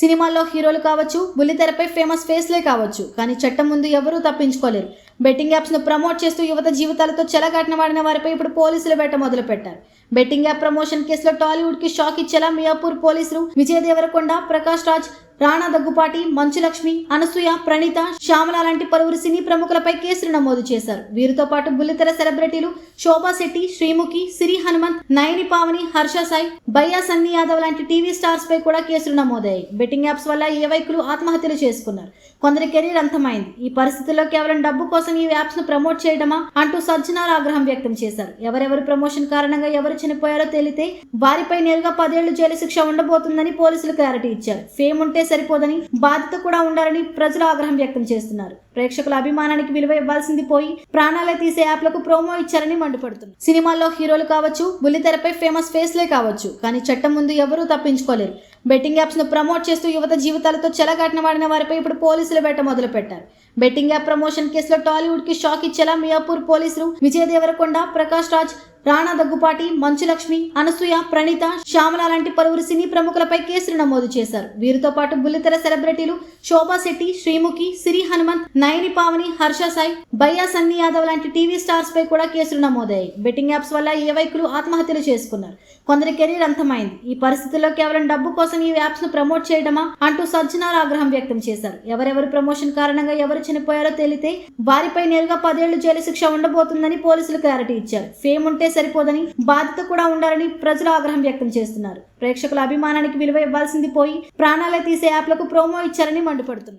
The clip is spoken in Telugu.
సినిమాల్లో హీరోలు కావచ్చు బుల్లితెరపై ఫేమస్ ఫేస్లే కావచ్చు. కానీ చట్టం ముందు ఎవరూ తప్పించుకోలేరు. బెట్టింగ్ యాప్స్ను ప్రమోట్ చేస్తూ యువత జీవితాలతో చెలగాటనవాడిన వారిపై ఇప్పుడు పోలీసులు వేట మొదలు పెట్టారు బెట్టింగ్ యాప్ ప్రమోషన్ కేసులో టాలీవుడ్కి షాక్ ఇచ్చేలా మియాపూర్ పోలీసులు విజయ్ దేవరకొండ ప్రకాష్ రాజ్ రాణా దగ్గుపాటి మంచులక్ష్మి అనసూయ ప్రణీత శ్యామల లాంటి పలువురు సినీ ప్రముఖులపై కేసులు నమోదు చేశారు. వీరితో పాటు బుల్లితెర సెలబ్రిటీలు శోభా శెట్టి శ్రీముఖి సిరి హనుమంత్ నయని పావని హర్ష సాయి బయ్యా సన్నీ యాదవ్ లాంటి టీవీ స్టార్స్ పై కూడా కేసులు నమోదయ్యాయి. బెట్టింగ్ యాప్స్ వల్ల ఏ వైకులు ఆత్మహత్యలు చేసుకున్నారు? కొందరి కెరీర్ అంతమైంది. ఈ పరిస్థితుల్లో కేవలం డబ్బు కోసం ఈ యాప్స్ను ప్రమోట్ చేయడమా అంటూ సజ్జనార్ ఆగ్రహం వ్యక్తం చేశారు. ఎవరెవరు ప్రమోషన్ కారణంగా ఎవరు చనిపోయారో తెలితే వారిపై నేరుగా పదేళ్ళు జైలు శిక్ష ఉండబోతుందని పోలీసులు క్లారిటీ ఇచ్చారు. ఫేమ్ ఉంటే సరిపోదని బాధ్యత కూడా ఉండాలని ప్రజలు ఆగ్రహం వ్యక్తం చేస్తున్నారు. ప్రేక్షకుల అభిమానానికి విలువ ఇవ్వాల్సింది పోయి ప్రాణాలే తీసే యాప్లకు ప్రోమో ఇచ్చారని మండిపడుతున్నారు. సినిమాల్లో హీరోలు కావచ్చు బుల్లితెరపై ఫేమస్ ఫేస్లే కావచ్చు కానీ చట్టం ముందు ఎవరూ తప్పించుకోలేరు. బెట్టింగ్ యాప్స్ను ప్రమోట్ చేస్తూ యువత జీవితాలతో చెలగాటిన వాడిన వారిపై ఇప్పుడు పోలీసులు వేట మొదలు పెట్టారు బెట్టింగ్ యాప్ ప్రమోషన్ కేసులో టాలీవుడ్కి షాక్ ఇచ్చేలా మియాపూర్ పోలీసులు విజయ్ దేవరకొండ ప్రకాష్ రాజ్ రాణా దగ్గుపాటి మంచులక్ష్మి అనసూయ ప్రణీత శ్యామల లాంటి పలువురు సినీ ప్రముఖులపై కేసులు నమోదు చేశారు. వీరితో పాటు బుల్లితెర సెలబ్రిటీలు శోభా శెట్టి శ్రీముఖి సిరి హనుమంత్ నయని పావని హర్ష సాయి బయ్యా సన్నీ యాదవ్ లాంటి టీవీ స్టార్స్ పై కూడా కేసులు నమోదయ్యాయి. బెట్టింగ్ యాప్స్ వల్ల ఏ వైకులు ఆత్మహత్యలు చేసుకున్నారు. కొందరి కెరీర్ అంతమైంది. ఈ పరిస్థితుల్లో కేవలం డబ్బు కోసం ఈ యాప్స్ను ప్రమోట్ చేయడమా అంటూ సజ్జనార్ ఆగ్రహం వ్యక్తం చేశారు. ఎవరెవరు ప్రమోషన్ కారణంగా ఎవరు చనిపోయారో తెలితే వారిపై నేరుగా పదేళ్ళు జైలు శిక్ష ఉండబోతుందని పోలీసులు క్లారిటీ ఇచ్చారు. ఫేమ్ ఉంటే సరిపోదని బాధ్యత కూడా ఉండాలని ప్రజలు ఆగ్రహం వ్యక్తం చేస్తున్నారు. ప్రేక్షకుల అభిమానానికి విలువ ఇవ్వాల్సింది పోయి ప్రాణాలే తీసే యాప్లకు ప్రోమో ఇచ్చారని మండిపడుతున్నారు.